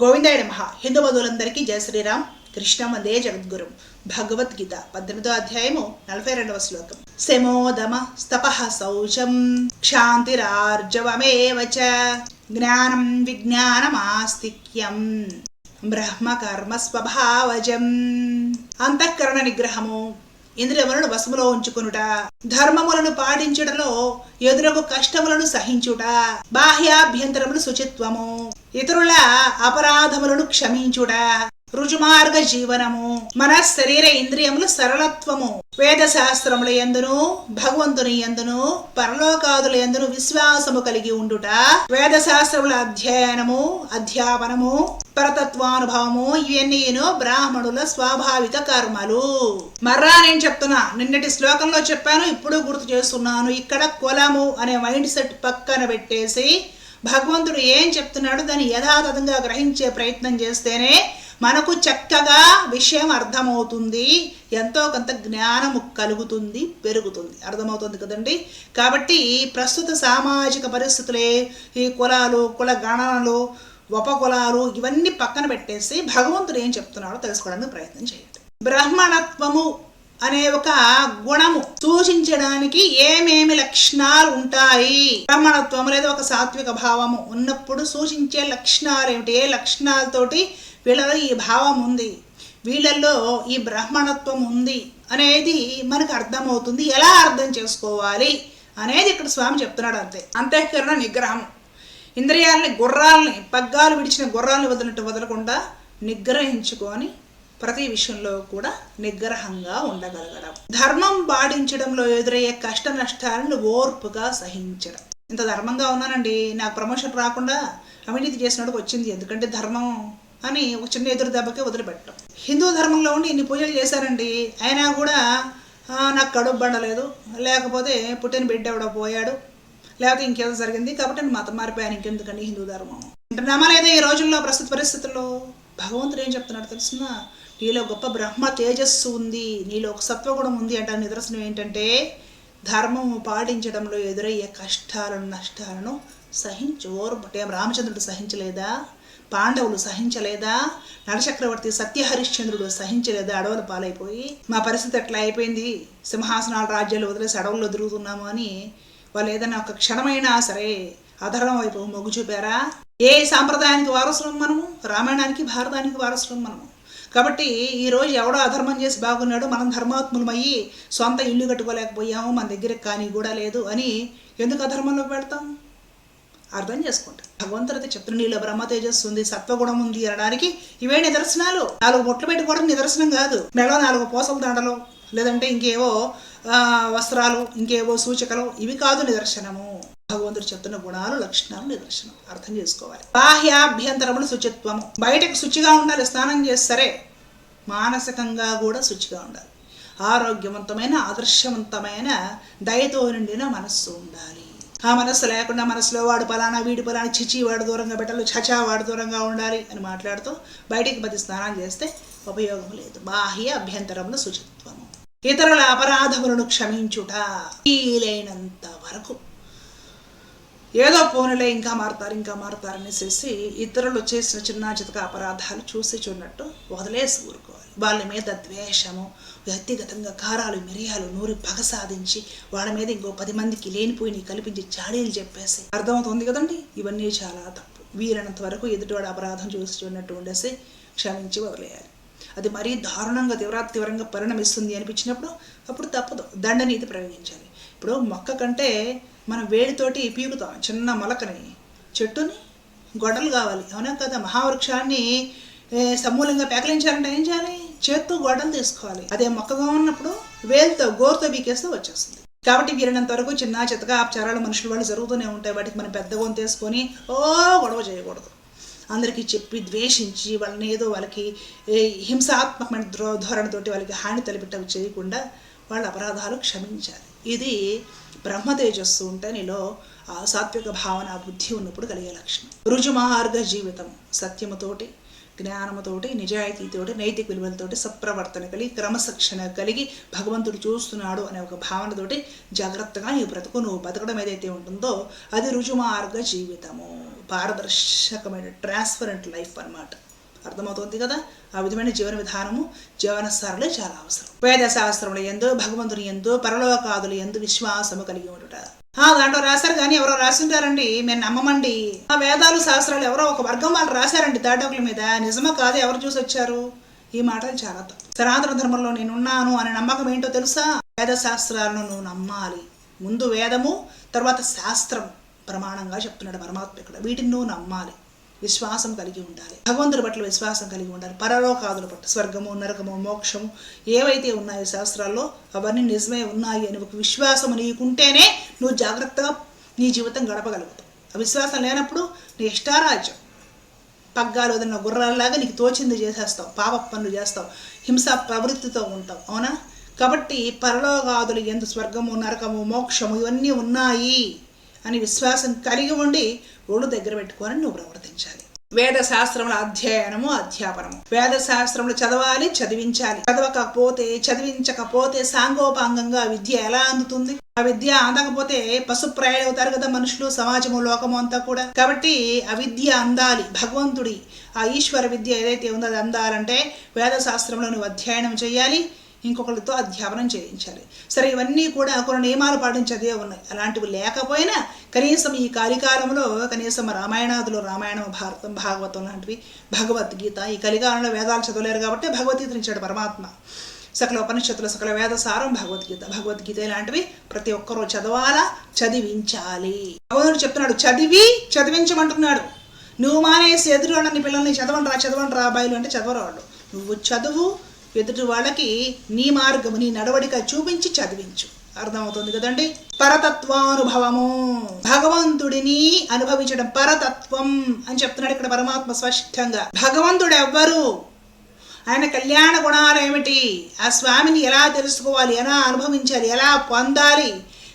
గోవిందాయ నమ. హిందూ బంధువులందరికీ జయ శ్రీరామ్. కృష్ణ వందే జగద్గురు. భగవద్గీత పద్దెనిమిదో అధ్యాయము నలభై రెండవ శ్లోకం. శమోదమ స్తప శౌచం క్షాంతిరార్జవమేవ జ్ఞానం విజ్ఞానమాస్తిక్యం బ్రహ్మ కర్మ స్వభావజం అంతఃకరణ నిగ్రహము ఇంద్రియములను వశములో ఉంచుకునుట ధర్మములను పాటించుటలో ఎదురకు కష్టములను సహించుట బాహ్యాభ్యంతరములు శుచిత్వము ఇతరుల అపరాధములను క్షమించుట. రుజుమార్గ జీవనము. మన శరీర ఇంద్రియములు సరళత్వము. వేద శాస్త్రముల ఎందును భగవంతుని ఎందును పరలోకాదుల ఎందును విశ్వాసము కలిగి ఉండుట. వేద శాస్త్రముల అధ్యయనము అధ్యాపనము పరతత్వానుభవము ఇవన్నీను బ్రాహ్మణుల స్వాభావిక కర్మలు. మర్రా నేను చెప్తున్నా నిన్నటి శ్లోకంలో చెప్పాను ఇప్పుడు గుర్తు చేస్తున్నాను. ఇక్కడ కులము అనే మైండ్ సెట్ పక్కన పెట్టేసి భగవంతుడు ఏం చెప్తున్నాడు దాన్ని యథాతథంగా గ్రహించే ప్రయత్నం చేస్తేనే మనకు చక్కగా విషయం అర్థమవుతుంది. ఎంతో కొంత జ్ఞానము కలుగుతుంది పెరుగుతుంది. అర్థమవుతుంది కదండి? కాబట్టి ప్రస్తుత సామాజిక పరిస్థితులే ఈ కులాలు కుల గణనలు ఉపకులాలు ఇవన్నీ పక్కన పెట్టేసి భగవంతుడు ఏం చెప్తున్నాడో తెలుసుకోవడానికి ప్రయత్నం చేయండి. బ్రహ్మణత్వము అనే ఒక గుణము. సూచించడానికి ఏమేమి లక్షణాలు ఉంటాయి? బ్రహ్మణత్వము లేదా ఒక సాత్విక భావము ఉన్నప్పుడు సూచించే లక్షణాలు ఏమిటి? ఏ లక్షణాలతోటి వీళ్ళలో ఈ భావం ఉంది? వీళ్ళల్లో ఈ బ్రహ్మణత్వం ఉంది అనేది మనకు అర్థమవుతుంది. ఎలా అర్థం చేసుకోవాలి అనేది ఇక్కడ స్వామి చెప్తున్నాడు అంతే. అంతఃకరణ నిగ్రహం. ఇంద్రియాలని గుర్రాలని పగ్గాలు విడిచిన గుర్రాలను వదిలినట్టు వదలకుండా నిగ్రహించుకొని ప్రతి విషయంలో కూడా నిగ్రహంగా ఉండగలగడం. ధర్మం పాటించడంలో ఎదురయ్యే కష్ట నష్టాలను ఓర్పుగా సహించడం. ఇంత ధర్మంగా ఉన్నానండి నాకు ప్రమోషన్ రాకుండా అవినీతి చేసినోడికి వచ్చింది ఎందుకంటే ధర్మం అని ఒక చిన్న ఎదురు దెబ్బకే వదిలిపెట్టడం హిందూ ధర్మంలో ఉండి ఇన్ని పూజలు చేశారండి అయినా కూడా నాకు కడుపు బండలేదు లేకపోతే పుట్టిన బిడ్డ ఎవడో పోయాడు. లేకపోతే ఇంకేదో జరిగింది కాబట్టి నేను మతం మారిపోయాను ఇంకెందుకండి హిందూ ధర్మం. అంటే నమ్మలేదా ఈ రోజుల్లో ప్రస్తుత పరిస్థితుల్లో. భగవంతుడు ఏం చెప్తున్నాడు తెలుసునా? నీలో గొప్ప బ్రహ్మ తేజస్సు ఉంది. నీలో ఒక సత్వగుణం ఉంది అంటే నిదర్శనం ఏంటంటే ధర్మము పాటించడంలో ఎదురయ్యే కష్టాలను నష్టాలను సహించు ఓర్పటే రామచంద్రుడు సహించలేదా? పాండవులు సహించలేదా? నరచక్రవర్తి సత్యహరిశ్చంద్రుడు సహించలేదా? అడవుల పాలైపోయి మా పరిస్థితి ఎట్లా అయిపోయింది. సింహాసనాల రాజ్యాలు వదిలేసి అడవుల్లో తిరుగుతున్నాము అని వాళ్ళు ఏదైనా ఒక క్షణమైనా సరే అధర్మం వైపు మొగ్గు చూపారా? ఏ సాంప్రదాయానికి వారసులం మనము? రామాయణానికి భారతానికి వారసులం మనము? కాబట్టి ఈరోజు ఎవడో అధర్మం చేసి బాగున్నాడు మనం ధర్మాత్ములమయ్యి సొంత ఇల్లు కట్టుకోలేకపోయాము మన దగ్గర కానీ కూడా లేదు అని ఎందుకు అధర్మంలోకి వెళ్తాం? అర్థం చేసుకుంటా. భగవంతుడు అయితే చెప్తున్న బ్రహ్మ తేజస్సు ఉంది సత్వగుణం ఉంది అనడానికి ఇవే నిదర్శనాలు. నాలుగు బొట్లు పెట్టుకోవడం నిదర్శనం కాదు. మెడలో నాలుగు పూసల దండలు లేదంటే ఇంకేవో వస్త్రాలు ఇంకేవో సూచికలు ఇవి కాదు నిదర్శనము. భగవంతుడు చెప్తున్న గుణాలు లక్షణాలు నిదర్శనం అర్థం చేసుకోవాలి. బాహ్యాభ్యంతరములు శుచిత్వము. బయటకు శుచిగా ఉండాలి స్నానం చేస్తారే మానసికంగా కూడా శుచిగా ఉండాలి. ఆరోగ్యవంతమైన ఆదర్శవంతమైన దయతో నిండిన మనస్సు ఉండాలి. ఆ మనస్సు లేకుండా మనసులో వాడు పలానా వీడి పలానా చిచి వాడు దూరంగా పెట్టాలి చచా వాడు దూరంగా ఉండాలి అని మాట్లాడుతూ బయటికి పది స్నానం చేస్తే ఉపయోగం లేదు. బాహ్య అభ్యంతరముల శుచిత్వము. ఇతరుల అపరాధములను క్షమించుట వీలైనంత వరకు ఏదో పోనులే ఇంకా మారుతారు ఇంకా మారుతారు అనేసి ఇతరులు చేసిన చిన్న చితక అపరాధాలు చూసి చూడనట్టు వదిలేసి ఊరుకోవాలి. వాళ్ళ మీద ద్వేషము వ్యక్తిగతంగా కారాలు మిరియాలు నూరి పగ సాధించి వాళ్ళ మీద ఇంకో పది మందికి లేనిపోయి కల్పించి చాడీలు చెప్పేసి అర్థమవుతుంది కదండి? ఇవన్నీ చాలా తప్పు. వీలైనంత వరకు ఎదుటివాడు అపరాధం చూసి చూడనట్టు ఉండేసి క్షమించి వదిలేయాలి. అది మరీ దారుణంగా తీవ్ర తీవ్రంగా పరిణమిస్తుంది అనిపించినప్పుడు అప్పుడు తప్పదు. దండనీతి ప్రయోగించాలి. ఇప్పుడు మొక్క కంటే మనం వేడితోటి పీకుతాం చిన్న మొలకని చెట్టుని గొడలు కావాలి. అవునా కదా? మహావృక్షాన్ని సమూలంగా పేకలించాలంటే ఏం చేయాలి? చేత్తో గొడలు తీసుకోవాలి. అదే మొక్కగా ఉన్నప్పుడు వేలుతో గోరుతో పీకేస్తే వచ్చేస్తుంది. కాబట్టి వీరినంత వరకు చిన్న చిత్తగా అపచారాలు మనుషుల వాళ్ళు జరుగుతూనే ఉంటాయి. వాటికి మనం పెద్ద గొంతు తీసుకొని ఓ గొడవ చేయకూడదు. అందరికీ చెప్పి ద్వేషించి వాళ్ళని ఏదో వాళ్ళకి హింసాత్మకమైన ద్రో ధోరణితోటి వాళ్ళకి హాని తలపెట్టవి చేయకుండా వాళ్ళ అపరాధాలు క్షమించాలి. ఇది బ్రహ్మ తేజస్సు ఉంటే నీలో ఆ సాత్విక భావన బుద్ధి ఉన్నప్పుడు కలిగే లక్షణం. రుజుమార్గ జీవితం సత్యముతోటి జ్ఞానముతోటి నిజాయితీతోటి నైతిక విలువలతోటి సప్రవర్తన కలిగి క్రమశిక్షణ కలిగి భగవంతుడు చూస్తున్నాడు అనే ఒక భావనతోటి జాగ్రత్తగా నీ బ్రతుకు నువ్వు బతకడం ఏదైతే ఉంటుందో అది రుజుమార్గ జీవితము. పారదర్శకమైన ట్రాన్స్పరెంట్ లైఫ్ అన్నమాట. అర్థమవుతుంది కదా? ఆ విధమైన జీవన విధానము జీవన సరళే చాలా అవసరం. వేద శాస్త్రముల ఎందు భగవంతుని ఎందు పరలోకాదులు ఎందు విశ్వాసము కలిగి ఉండుట. ఆ దాంట్లో రాశారు కానీ ఎవరో రాసింటారండి మేము నమ్మమండి. ఆ వేదాలు శాస్త్రాలు ఎవరో ఒక వర్గం వాళ్ళు రాశారండి దాటకుల మీద. నిజమా కాదు? ఎవరు చూసి వచ్చారు? ఈ మాటలు చాలా తప్పు. సనాతన ధర్మంలో నేనున్నాను అనే నమ్మకం ఏంటో తెలుసా? వేద శాస్త్రాలను నువ్వు నమ్మాలి. ముందు వేదము తర్వాత శాస్త్రం ప్రమాణంగా చెప్తున్నాడు పరమాత్మ ఇక్కడ. వీటిని నువ్వు నమ్మాలి. విశ్వాసం కలిగి ఉండాలి. భగవంతుడి పట్ల విశ్వాసం కలిగి ఉండాలి. పరలోకాదుల పట్ల స్వర్గము నరకము మోక్షము ఏవైతే ఉన్నాయో శాస్త్రాల్లో అవన్నీ నిజమే ఉన్నాయి అని ఒక విశ్వాసం నీకుంటేనే నువ్వు జాగ్రత్తగా నీ జీవితం గడపగలుగుతావు. ఆ విశ్వాసం లేనప్పుడు నీ ఇష్టారాజ్యం పగ్గాలు వదిలిన గుర్రాల్లాగా నీకు తోచింది చేసేస్తావు పాప పనులు చేస్తావు హింస ప్రవృత్తితో ఉంటావు. అవునా? కాబట్టి పరలోకాదులు ఎందు స్వర్గము నరకము మోక్షము ఇవన్నీ ఉన్నాయి అని విశ్వాసం కలిగి ఉండి రోడ్డు దగ్గర పెట్టుకొని నువ్వు ప్రవర్తించాలి. వేద శాస్త్రముల అధ్యయనము అధ్యాపనము. వేద శాస్త్రములు చదవాలి చదివించాలి. చదవకపోతే చదివించకపోతే సాంగోపాంగంగా విద్య ఎలా అందుతుంది? ఆ విద్య అందకపోతే పశుప్రాయాలు అవుతారు కదా మనుషులు సమాజము లోకము అంతా కూడా. కాబట్టి ఆ విద్య అందాలి. భగవంతుడి ఆ ఈశ్వర విద్య ఏదైతే ఉందో అది అందాలంటే వేద శాస్త్రంలో నువ్వు అధ్యయనం చేయాలి. ఇంకొకరితో అధ్యాపనం చేయించాలి. సరే ఇవన్నీ కూడా కొన్ని నియమాలు పాటించేదే ఉన్నాయి. అలాంటివి లేకపోయినా కనీసం ఈ కలికాలంలో కనీసం రామాయణాదులు రామాయణం భారతం భాగవతం లాంటివి భగవద్గీత ఈ కలికాలంలో వేదాలు చదవలేరు కాబట్టి భగవద్గీత ఇచ్చాడు పరమాత్మ. సకల ఉపనిషత్తుల సకల వేద సారం భగవద్గీత. భగవద్గీత ఇలాంటివి ప్రతి ఒక్కరూ చదవాలా? చదివించాలి. భగవంతుడు చెప్తున్నాడు చదివి చదివించమంటున్నాడు. నువ్వు మానేసి ఎదురు వాళ్ళని పిల్లల్ని చదవండి రా చదవండి రా అబ్బాయిలు అంటే చదవరు వాళ్ళు. నువ్వు చదువు ఎదుటి వాళ్ళకి నీ మార్గము నీ నడవడిక చూపించి చదివించు. అర్థమవుతుంది కదండి? పరతత్వానుభవము. భగవంతుడిని అనుభవించడం పరతత్వం అని చెప్తున్నాడు ఇక్కడ పరమాత్మ స్పష్టంగా. భగవంతుడు ఎవ్వరు ఆయన కళ్యాణ గుణాలు ఏమిటి? ఆ స్వామిని ఎలా తెలుసుకోవాలి? ఎలా అనుభవించాలి? ఎలా పొందాలి?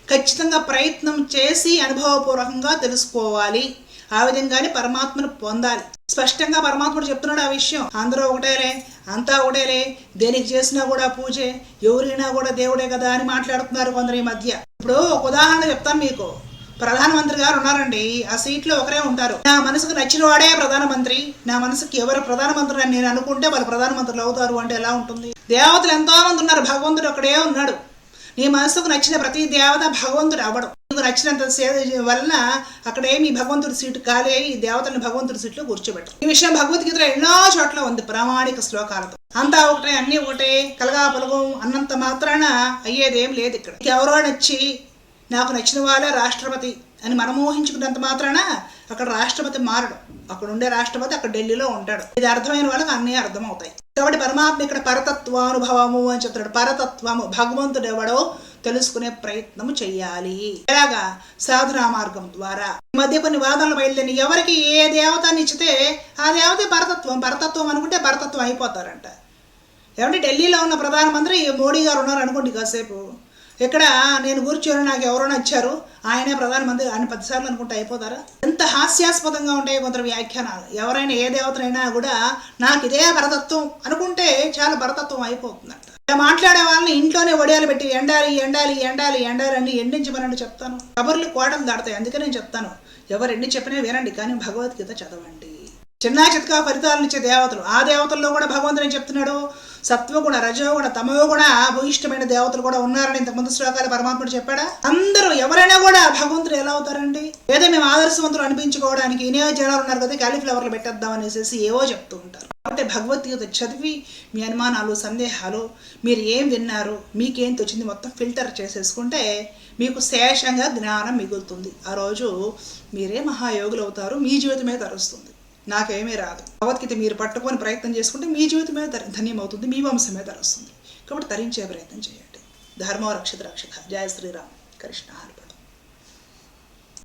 ఖచ్చితంగా ప్రయత్నం చేసి అనుభవపూర్వకంగా తెలుసుకోవాలి. ఆ విధంగానే పరమాత్మను పొందాలి. స్పష్టంగా పరమాత్ముడు చెప్తున్నాడు ఆ విషయం. అందరూ ఒకటేలే అంతా ఒకటేలే. దేనికి చేసినా కూడా పూజే ఎవరైనా కూడా దేవుడే కదా అని మాట్లాడుతున్నారు కొందరు ఈ మధ్య. ఇప్పుడు ఒక ఉదాహరణ చెప్తాను మీకు. ప్రధానమంత్రి గారు ఉన్నారండి. ఆ సీట్లో ఒకరే ఉంటారు. నా మనసుకు నచ్చిన వాడే ప్రధానమంత్రి. నా మనసుకి ఎవరు ప్రధానమంత్రి అని నేను అనుకుంటే వాళ్ళు ప్రధానమంత్రులు అవుతారు అంటే ఎలా ఉంటుంది? దేవతలు ఎంతో మంది ఉన్నారు. భగవంతుడు ఒకడే ఉన్నాడు. నీ మనసుకు నచ్చిన ప్రతి దేవత భగవంతుడు అవ్వడం. నీకు నచ్చినంత సేవ వలన అక్కడేమి భగవంతుడి సీటు కాలే ఈ దేవతలను భగవంతుడి సీట్లో కూర్చోబెట్టరు ఈ విషయం భగవద్గీతలో ఎన్నో చోట్ల ఉంది ప్రామాణిక శ్లోకాలతో. అంతా ఒకటే అన్నీ ఒకటే కలగా పలగం అన్నంత మాత్రాన అయ్యేదేం లేదు ఇక్కడ. ఎవరో నచ్చి నాకు నచ్చిన వాళ్ళే రాష్ట్రపతి అని మనమోహించుకున్నంత మాత్రాన అక్కడ రాష్ట్రపతి మారడు. అక్కడ ఉండే రాష్ట్రపతి అక్కడ ఢిల్లీలో ఉంటాడు. ఇది అర్థమైన వాళ్ళకి అన్నీ అర్థమవుతాయి. కాబట్టి పరమాత్మ ఇక్కడ పరతత్వానుభవము అని చెప్తున్నాడు. పరతత్వము భగవంతుడు ఎవడో తెలుసుకునే ప్రయత్నము చెయ్యాలి. ఎలాగా? సాధనా మార్గం ద్వారా. ఈ మధ్య కొన్ని వాదనలు బయలుదేరి ఎవరికి ఏ దేవతని ఇచ్చితే ఆ దేవత పరతత్వం. పరతత్వం అనుకుంటే పరతత్వం అయిపోతారంట. ఏమంటే ఢిల్లీలో ఉన్న ప్రధానమంత్రి మోడీ గారు ఉన్నారు అనుకోండి కాసేపు. ఇక్కడ నేను కూర్చొని నాకు ఎవరో నచ్చారు ఆయనే ప్రధానమంత్రి ఆయన పదిసార్లు అనుకుంటే అయిపోతారా? ఎంత హాస్యాస్పదంగా ఉంటాయి కొందరు వ్యాఖ్యానాలు. ఎవరైనా ఏ దేవతనైనా కూడా నాకు ఇదే భరతత్వం అనుకుంటే చాలా భరతత్వం అయిపోతుందంట. ఇలా మాట్లాడే వాళ్ళని ఇంట్లోనే వడియాలు పెట్టి ఎండాలి ఎండాలి ఎండాలి ఎండాలి అని ఎండించమని చెప్తాను. కబుర్లు కోటలు దాడతాయి అందుకే నేను చెప్తాను. ఎవరు ఎన్ని చెప్పినా వినండి కానీ భగవద్గీత చదవండి. చిన్న చిత్కా ఫలితాలను ఇచ్చే దేవతలు. ఆ దేవతల్లో కూడా భగవంతుడు ఏం చెప్తున్నాడు? సత్వగుణ రజోగుణ తమోగుణ భూయిష్టమైన దేవతలు కూడా ఉన్నారని ఇంతకుముందు శ్లోకాలు పరమాత్ముడు చెప్పాడా? అందరూ ఎవరైనా కూడా భగవంతుడు ఎలా అవుతారండి? లేదా మేము ఆదర్శవంతులు అనిపించుకోవడానికి ఇనే జనాలు ఉన్నారు కదా క్యాలిఫ్లవర్లు పెట్టేద్దాం అనేసి ఏవో చెప్తూ ఉంటారు. కాబట్టి భగవద్గీత చదివి మీ అనుమానాలు సందేహాలు మీరు ఏం విన్నారు మీకేం తోచింది మొత్తం ఫిల్టర్ చేసేసుకుంటే మీకు శేషంగా జ్ఞానం మిగులుతుంది. ఆ రోజు మీరే మహాయోగులు అవుతారు మీ జీవితమే తరుస్తుంది. నాకేమీ రాదు. భగవద్గీత మీరు పట్టుకొని ప్రయత్నం చేసుకుంటే మీ జీవితమే ధన్యం ధన్యమవుతుంది మీ వంశమే ధరొస్తుంది. కాబట్టి ధరించే ప్రయత్నం చేయండి. ధర్మో రక్షిత రక్షిత. జయ శ్రీరామ్. కృష్ణ